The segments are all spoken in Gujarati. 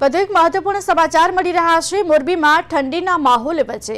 વધુ એક મહત્વપૂર્ણ સમાચાર મળી રહ્યા છે. મોરબીમાં ઠંડીના માહોલ વચ્ચે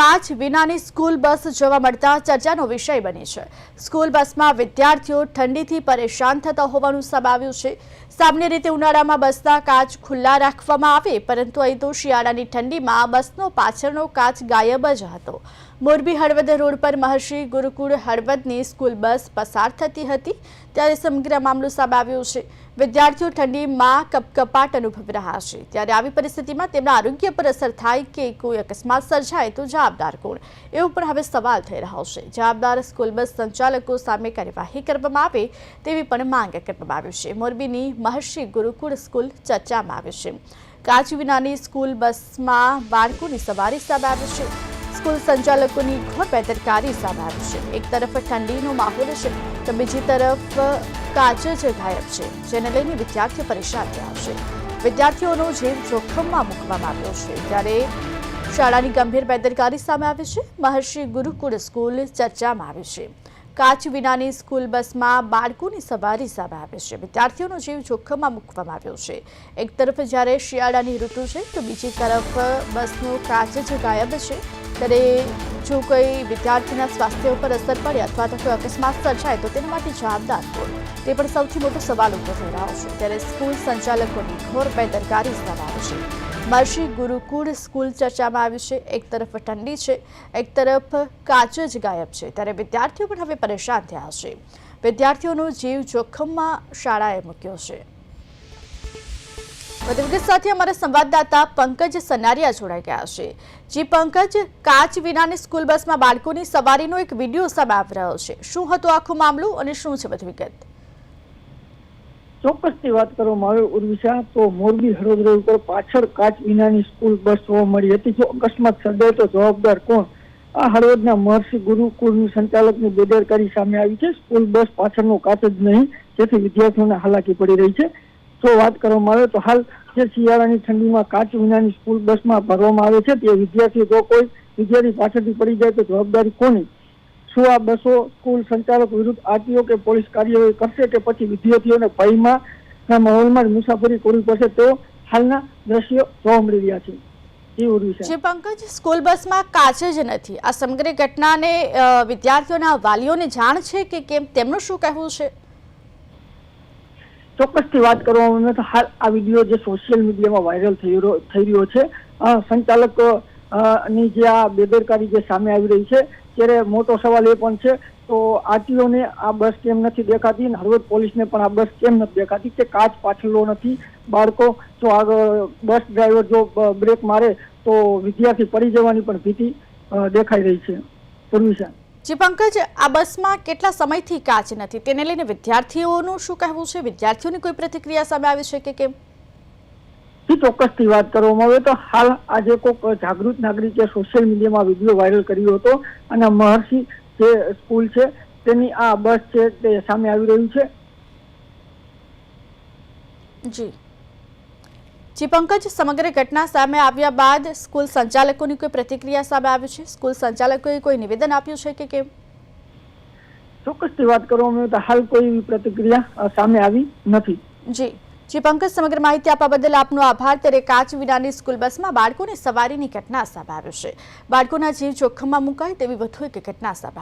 કાચ વિનાની સ્કૂલ બસ જોવા મળતા ચર્ચાનો વિષય બની છે. સ્કૂલ બસમાં વિદ્યાર્થીઓ ઠંડીથી પરેશાન થતા હોવાનું સમાવ્યું છે. સામાન્ય રીતે ઉનાળામાં બસના કાચ ખુલ્લા રાખવામાં આવે, પરંતુ અહીં તો શિયાળાની ઠંડીમાં બસનો પાછળનો કાચ ગાયબ જ હતો. મોરબી હળવદ રોડ પર મહર્ષિ ગુરુકુળ હળવદની સ્કૂલ બસ પસાર થતી હતી, ત્યારે સમગ્ર મામલો સામે આવ્યો છે. વિદ્યાર્થીઓ ઠંડીમાં કપકપાટ અનુભવી રહ્યા છે. ત્યારે આવી પરિસ્થિતિમાં તેમના આરોગ્ય પર અસર થાય કે કોઈ અકસ્માત સર્જાય તો જવાબદાર કોણ? એવું પણ હવે સવાલ થઈ રહ્યો છે. જવાબદાર સ્કૂલ બસ સંચાલકો સામે કાર્યવાહી કરવામાં આવે તેવી પણ માંગ કરવામાં આવી છે. મોરબીની મહર્ષિ ગુરુકુળ સ્કૂલ ચર્ચામાં આવી છે. કાચ વિનાની સ્કૂલ બસમાં બાળકોની સવારી સામે આવી છે. સ્કૂલ સંચાલકોની ઘોર બેદરકારી સામે આવી છે. એક તરફ ઠંડીનો માહોલ છે, તો બીજી તરફ કાચ જ ગાયબ છે, જેને લઈને વિદ્યાર્થીઓ પરેશાન થયા છે. વિદ્યાર્થીઓનો જીવ જોખમમાં મૂકવામાં આવ્યો છે. ત્યારે શાળાની ગંભીર બેદરકારી સામે આવી છે. મહર્ષિ ગુરુકુળ સ્કૂલ ચર્ચામાં આવી છે. કાચ વિનાની સ્કૂલ બસમાં બાળકોની સવારી સામે આવે છે. વિદ્યાર્થીઓનો જીવ જોખમમાં મૂકવામાં આવ્યો છે. એક તરફ જ્યારે શિયાળાની ઋતુ છે, તો બીજી તરફ બસનો કાચ જ ગાયબ છે. ત્યારે જો કોઈ વિદ્યાર્થીના સ્વાસ્થ્ય ઉપર અસર પડે અથવા તો કોઈ અકસ્માત સર્જાય, તો તેના માટે જવાબદાર કોણ? તે પણ સૌથી મોટો સવાલ ઊભો થઈ રહ્યો છે. ત્યારે સ્કૂલ સંચાલકોની ઘોર બેદરકારી સામે આવી છે. મહર્ષિ ગુરુકુળ સ્કૂલ ચર્ચામાં આવ્યું છે. એક તરફ ઠંડી છે, એક તરફ કાચ જ ગાયબ છે. ત્યારે વિદ્યાર્થીઓ પણ હવે પરેશાન થયા છે. વિદ્યાર્થીઓનો જીવ જોખમમાં શાળાએ મૂક્યો છે. વધુ સાથે અમારા સંવાદદાતા પંકજ સનારિયા જોડાઈ ગયા છે. જી પંકજ, કાચ વિનાની સ્કૂલ બસમાં બાળકોની સવારીનો એક વીડિયો સામે આવી રહ્યો છે. શું હતો આખું મામલું અને શું છે બધી વિગત? ચોક્કસથી વાત કરવામાં આવે ઉર્વિશા તો મોરબી હળવદ રોડ ઉપર પાછળ કાચ વિનાની સ્કૂલ બસ જોવા મળી હતી. જો અકસ્માત સર્જાય તો જવાબદાર કોણ? આ હળવદના મહર્ષિ ગુરુકુળની સંચાલકની બેદરકારી સામે આવી છે. સ્કૂલ બસ પાછળનો કાચ જ નહીં, જેથી વિદ્યાર્થીઓને હાલાકી પડી રહી છે. જો વાત કરવામાં આવે તો હાલ જે શિયાળાની ઠંડીમાં કાચ વિનાની સ્કૂલ બસમાં ભરવામાં આવે છે, તે વિદ્યાર્થી જો કોઈ વિદ્યાર્થી પાછળથી પડી જાય તો જવાબદારી કોની? શું આ બસો સ્કૂલ સંચાલક વિરુદ્ધ આરટીઓ કે પોલીસ કાર્યવાહી કરશે કે પછી વિદ્યાર્થીઓને ભયમાં ના માહોલમાં જ મુસાફરી કરવી પડશે તો હાલના દ્રશ્યો જોવા મળી રહ્યા છે. જે પંકજ સ્કૂલ બસમાં કાચ જ નથી. આ સમગ્ર ઘટનાને વિદ્યાર્થીઓના વાલીઓને જાણ છે કે કેમ? તેમનું શું કહેવું છે? ચોક્કસથી વાત કરવામાં આવે તો હાલ આ વીડિયો જે સોશિયલ મીડિયામાં વાયરલ થઈ રહ્યો છે સંચાલકની જે આ બેદરકારી જે સામે આવી રહી છે ત્યારે મોટો સવાલ એ પણ છે, તો આરટીઓને આ બસ કેમ નથી દેખાતી અને હળવદ પોલીસને પણ આ બસ કેમ નથી દેખાતી કે કાચ પાછળનો નથી? બાળકો, જો આગળ બસ ડ્રાઈવર જો બ્રેક મારે, તો વિદ્યાર્થી પડી જવાની પણ ભીતિ દેખાઈ રહી છે. પૂર્વિશા જી પંકજ, આ બસમાં કેટલા સમયથી કાચ નથી? તેને લઈને વિદ્યાર્થીઓનું શું કહેવું છે? વિદ્યાર્થીઓની કોઈ પ્રતિક્રિયા સામે આવી છે કે કેમ? થી ચોક્કસથી વાત કરવામાં આવે. તો હાલ આજે કોઈક જાગૃત નાગરિકે સોશિયલ મીડિયામાં વીડિયો વાયરલ કર્યો હતો અને મહર્ષિ જે સ્કૂલ છે તેની આ બસ છે તે સામે આવી રહ્યું છે. જી. જી પંકજ સમગ્ર ઘટના સામે આવ્યા બાદ સ્કૂલ સંચાલકોની કોઈ પ્રતિક્રિયા સામે આવી છે? સ્કૂલ સંચાલકોએ કોઈ નિવેદન આપ્યું છે કે કેમ? ચોક્કસથી વાત કરવામાં આવે તો હાલ કોઈ પ્રતિક્રિયા સામે આવી નથી. જી. જી, પંકજ, સમગ્ર માહિતી આપવા બદલ આપનો આભાર. ત્યારે કાચ વિનાની સ્કૂલ બસમાં બાળકોની સવારીની ઘટના સામે આવી છે. બાળકોના જીવ જોખમમાં મુકાય તેવી વધુ એક ઘટના સામે